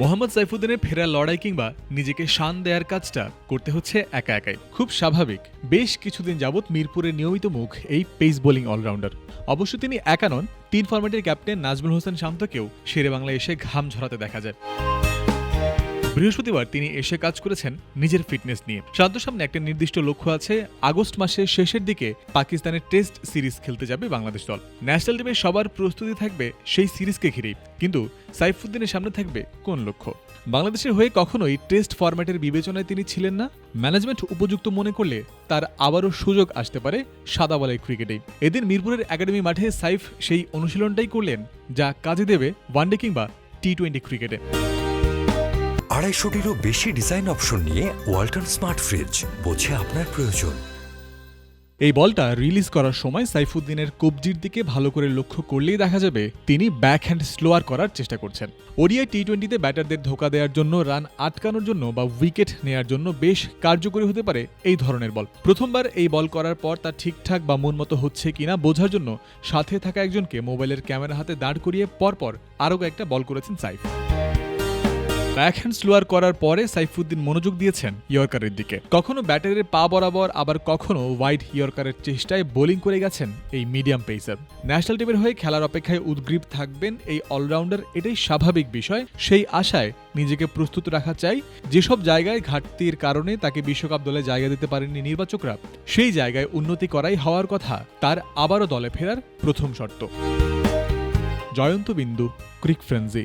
মোহাম্মদ সাইফুদ্দিনের ফেরা লড়াই কিংবা নিজেকে শান দেয়ার কাজটা করতে হচ্ছে একা একাই। খুব স্বাভাবিক। বেশ কিছুদিন যাবৎ মিরপুরের নিয়মিত মুখ এই পেস বোলিং অলরাউন্ডার। অবশ্য তিনি একা নন, তিন ফরম্যাটের ক্যাপ্টেন নাজমুল হোসেন শান্তকেও শেরে বাংলায় এসে ঘাম ঝরাতে দেখা যায়। বৃহস্পতিবার তিনি এসে কাজ করেছেন নিজের ফিটনেস নিয়ে। শান্ত সামনে একটা নির্দিষ্ট লক্ষ্য আছে, আগস্ট মাসের শেষের দিকে পাকিস্তানের টেস্ট সিরিজ খেলতে যাবে বাংলাদেশ দল। ন্যাশনাল টিমের সবার প্রস্তুতি থাকবে সেই সিরিজকে ঘিরেই। কিন্তু সাইফুদ্দিনের সামনে থাকবে কোন লক্ষ্য? বাংলাদেশের হয়ে কখনোই টেস্ট ফরম্যাটের বিবেচনায় তিনি ছিলেন না। ম্যানেজমেন্ট উপযুক্ত মনে করলে তার আবারও সুযোগ আসতে পারে সাদা বলাই ক্রিকেটেই। এদিন মিরপুরের একাডেমি মাঠে সাইফ সেই অনুশীলনটাই করলেন যা কাজে দেবে ওয়ানডে কিংবা টি টোয়েন্টি ক্রিকেটে। আড়াইশোটিরও বেশি ডিজাইন অপশন নিয়ে ওয়াল্টন স্মার্ট ফ্রিজ বোঝে আপনার প্রয়োজন। এই বলটা রিলিজ করার সময় সাইফুদ্দিনের কবজির দিকে ভালো করে লক্ষ্য করলেই দেখা যাবে তিনি ব্যাক হ্যান্ড স্লোয়ার করার চেষ্টা করছেন। ওডিআই টি টোয়েন্টিতে ব্যাটারদের ধোকা দেওয়ার জন্য, রান আটকানোর জন্য বা উইকেট নেয়ার জন্য বেশ কার্যকরী হতে পারে এই ধরনের বল। প্রথমবার এই বল করার পর তা ঠিকঠাক বা মন মতো হচ্ছে কিনা বোঝার জন্য সাথে থাকা একজনকে মোবাইলের ক্যামেরা হাতে দাঁড় করিয়ে পরপর আরও একটা বল করেছেন সাইফ। ব্যাকহ্যান্ড স্লোয়ার করার পরে সাইফুদ্দিন মনোযোগ দিয়েছেন ইয়র্কারের দিকে। কখনো ব্যাটারের পা বরাবর, আবার কখনো ওয়াইড ইয়র্কারের চেষ্টায় বোলিং করে গেছেন এই মিডিয়াম পেসার ন্যাশনাল টিমের হয়ে খেলার অপেক্ষায় উদ্গ্রীব থাকবেন এই অলরাউন্ডার এটাই স্বাভাবিক বিষয়। সেই আশায় নিজেকে প্রস্তুত রাখা চাই। যেসব জায়গায় ঘাটতির কারণে তাকে বিশ্বকাপ দলে জায়গা দিতে পারেননি নির্বাচকরা, সেই জায়গায় উন্নতি করাই হওয়ার কথা, তার আবারও দলে ফেরার প্রথম শর্ত। জয়ন্ত বিন্দু ক্রিক ফ্রেন্সি